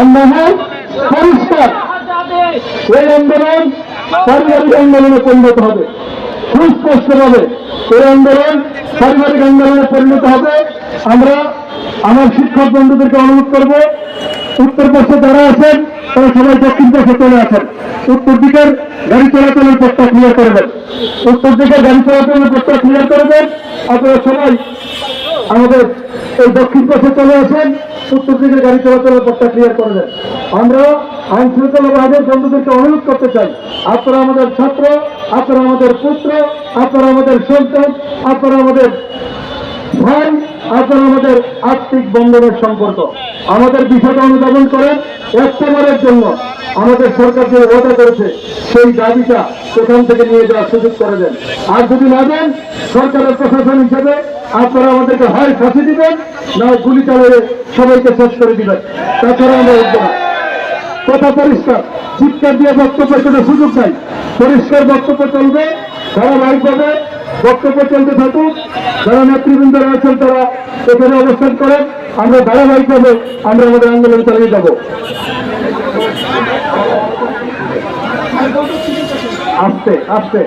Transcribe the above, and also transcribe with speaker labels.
Speaker 1: আন্দোলন আন্দোলন পারিবারিক আন্দোলনে হবে। আন্দোলন পারিবারিক আন্দোলনে হবে। আমরা আমার শিক্ষক উত্তর পাশে যারা আছেন, তারা সবাই দক্ষিণ পাশে চলে আসেন। উত্তর দিকের গাড়ি চলাচলের পথটা ক্লিয়ার করবেন উত্তর দিকের গাড়ি চলাচলের পথটা ক্লিয়ার করবেন আপনারা সবাই আমাদের এই দক্ষিণ পাশে চলে আসেন। উত্তর দিকের গাড়ি চলাচলের পথটা ক্লিয়ার করে দেন আমরা আইন শৃঙ্খলা বাহিনীর বন্ধুদেরকে অনুরোধ করতে চাই, আপনারা আমাদের ছাত্র, আপনারা আমাদের পুত্র, আপনারা আমাদের সন্তান, আপনারা আমাদের ভাই, আপনারা আমাদের আর্থিক বন্ধনের সম্পর্ক। আমাদের বিষয়টা অনুধাবন করেন, এক জন্য। আমাদের সরকার যে ওয়াদা করেছে, সেই দাবিটা সেখান থেকে নিয়ে যাওয়ার সুযোগ করে দেন। আর যদি না দেন, সরকারের প্রশাসন হিসেবে আপনারা আমাদেরকে হয় ফাঁসি দিবেন না গুলি চালিয়ে সবাইকে শেষ করে দিবেন। তাছাড়া আমরা উঠবো না। কথা পরিষ্কার। চিৎকার দিয়ে বক্তব্যের কোনো সুযোগ নাই। পরিষ্কার বক্তব্য চলবে। ধারাবাহিকভাবে বক্তব্য চলতে থাকুক। যারা নেতৃবৃন্দ রয়েছেন, তারা এখানে অবস্থান করেন। আমরা ধারাবাহিকভাবে আমরা আমাদের আন্দোলন চালিয়ে যাব। আস্তে আস্তে।